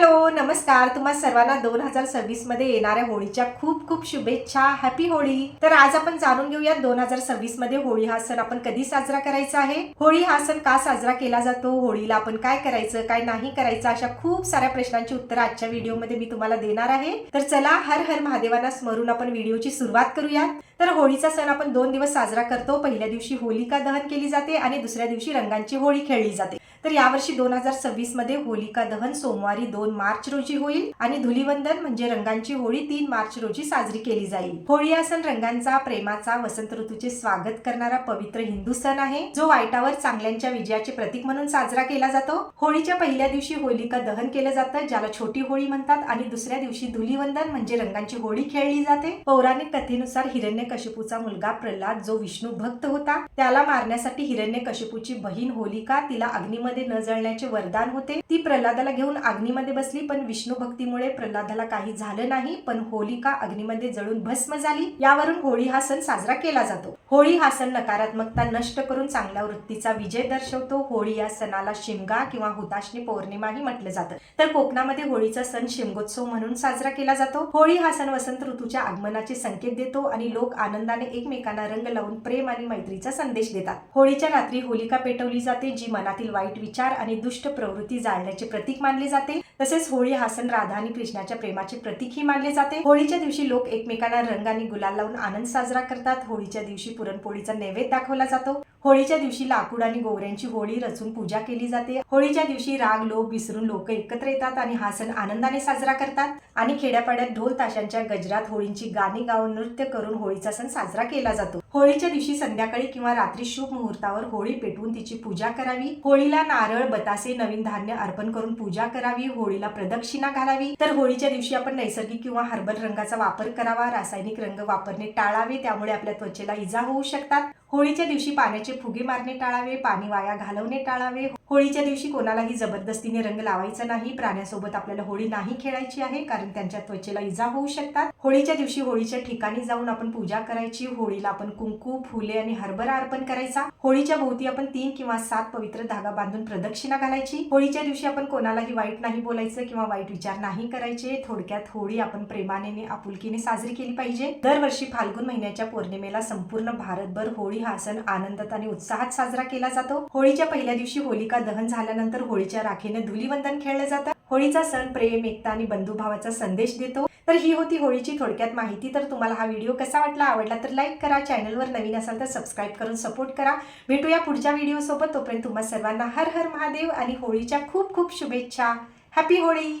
Hello नमस्कार. तुम्हा सर्वांना दोन हजार सव्वीसमध्ये येणाऱ्या होळीच्या खूप खूप शुभेच्छा. हॅपी होळी. तर आज आपण जाणून घेऊया दोन हजार सव्वीसमध्ये होळी हा सण आपण कधी साजरा करायचा आहे? होळी हा सण का साजरा केला जातो? होळीला आपण काय करायचं काय नाही करायचं? अशा खूप साऱ्या प्रश्नांची उत्तर आजच्या व्हिडिओमध्ये मी तुम्हाला देणार आहे. तर चला हर हर महादेवांना स्मरून आपण व्हिडिओची सुरुवात करूयात. तर होळीचा सण आपण दोन दिवस साजरा करतो. पहिल्या दिवशी होलिका दहन केली जाते आणि दुसऱ्या दिवशी रंगांची होळी खेळली जाते. तर यावर्षी दोन हजार सव्वीसमध्ये होलिका दहन सोमवारी दोन मार्च रोजी होईल आणि धुलीवंदन म्हणजे रंगांची होळी तीन मार्च रोजी साजरी केली जाईल. होळी हा सण रंगांचा प्रेमाचा वसंत ऋतूचे स्वागत करणारा पवित्र हिंदू सण आहे जो वाईटावर चांगल्यांच्या विजयाचे प्रतीक म्हणून साजरा केला जातो. होळीच्या पहिल्या दिवशी होलिका दहन केलं जातं ज्याला छोटी होळी म्हणतात आणि दुसऱ्या दिवशी धुलीवंदन म्हणजे रंगांची होळी खेळली जाते. पौराणिक कथेनुसार हिरण्यकशिपूचा मुलगा प्रल्हाद जो विष्णू भक्त होता त्याला मारण्यासाठी हिरण्यकशिपूची बहीण होलिका तिला अग्नीमध्ये न जळण्याचे वरदान होते. ती प्रल्हादाला घेऊन अग्नीमध्ये बसली पण विष्णू भक्तीमुळे प्रल्हादाला काही झालं नाही पण होलिका अग्नीमध्ये जळून भस्म झाली. यावरून होळी हा सण साजरा केला जातो. होळी हा सण नकारात्मकता नष्ट करून चांगल्या वृत्तीचा विजय दर्शवतो. होळी या सणाला शिमगा किंवा हुताशनी पौर्णिमाही म्हटलं जातं. तर कोकणामध्ये होळीचा सण शिमगोत्सव म्हणून साजरा केला जातो. होळी हा सण वसंत ऋतूच्या आगमनाचे संकेत देतो आणि लोक आनंदाने एकमेकांना रंग लावून प्रेम आणि मैत्रीचा संदेश देतात. होळीच्या रात्री होलिका पेटवली जाते जी मनातील वाईट विचार आणि दुष्ट प्रवृत्ती जाळण्याचे प्रतीक मानले जाते. तसेच होळी हा सण राधा आणि कृष्णाच्या प्रेमाचे प्रतीकही मानले जाते. होळीच्या दिवशी लोक एकमेकांना रंग आणि गुलाल लावून आनंद साजरा करतात. होळीच्या दिवशी पुरणपोळीचा नैवेद्य दाखवला जातो. होळीच्या दिवशी लाकूड आणि गोवऱ्यांची होळी रचून पूजा केली जाते. होळीच्या दिवशी राग लोभ विसरून लोक एकत्र येतात आणि हा सण आनंदाने साजरा करतात. आणि खेड्यापाड्यात ढोल ताशांच्या गजरात होळींची गाणी गाऊन नृत्य करून होळीचा सण साजरा केला जातो. होळीच्या दिवशी संध्याकाळी किंवा रात्री शुभ मुहूर्तावर होळी पेटवून तिची पूजा करावी. होळीला नारळ बतासे नवीन धान्य अर्पण करून पूजा करावी. होळी होळीला प्रदक्षिणा घालावी. तर होळीच्या दिवशी आपण नैसर्गिक किंवा हर्बल रंगाचा वापर करावा. रासायनिक रंग वापरणे टाळावे. त्यामुळे आपल्या त्वचेला इजा होऊ शकतात. होळीच्या दिवशी पाण्याचे फुगे मारणे टाळावे पाणी वाया घालवणे टाळावे. होळीच्या दिवशी कोणालाही जबरदस्तीने रंग लावायचा नाही. प्राण्यासोबत आपल्याला होळी नाही खेळायची आहे कारण त्यांच्या त्वचेला इजा होऊ शकतात. होळीच्या दिवशी होळीच्या ठिकाणी जाऊन आपण पूजा करायची. होळीला आपण कुंकू फुले आणि हरभरा अर्पण करायचा. होळीच्या भोवती आपण तीन किंवा सात पवित्र धागा बांधून प्रदक्षिणा घालायची. होळीच्या दिवशी आपण कोणालाही वाईट नाही बोलायचं किंवा वाईट विचार नाही करायचे. थोडक्यात होळी आपण प्रेमाने आपुलकीने साजरी केली पाहिजे. दरवर्षी फाल्गुन महिन्याच्या पौर्णिमेला संपूर्ण भारतभर होळी हा सण आनंदात आणि उत्साहात साजरा केला जातो. होळीच्या पहिल्या दिवशी होलिका दहन झाल्यानंतर होळीच्या राखेने धुलीवंदन खेळलं जातं. होळीचा सण प्रेम एकता आणि बंधुभावाचा संदेश देतो. तर ही होती होळीची थोडक्यात माहिती. तर तुम्हाला हा व्हिडिओ कसा वाटला आवडला तर लाईक करा चॅनलवर नवीन असाल तर सबस्क्राईब करून सपोर्ट करा. भेटूया पुढच्या व्हिडिओसोबत तोपर्यंत तुम्हा सर्वांना हर हर महादेव आणि होळीच्या खूप खूप शुभेच्छा. हॅपी होळी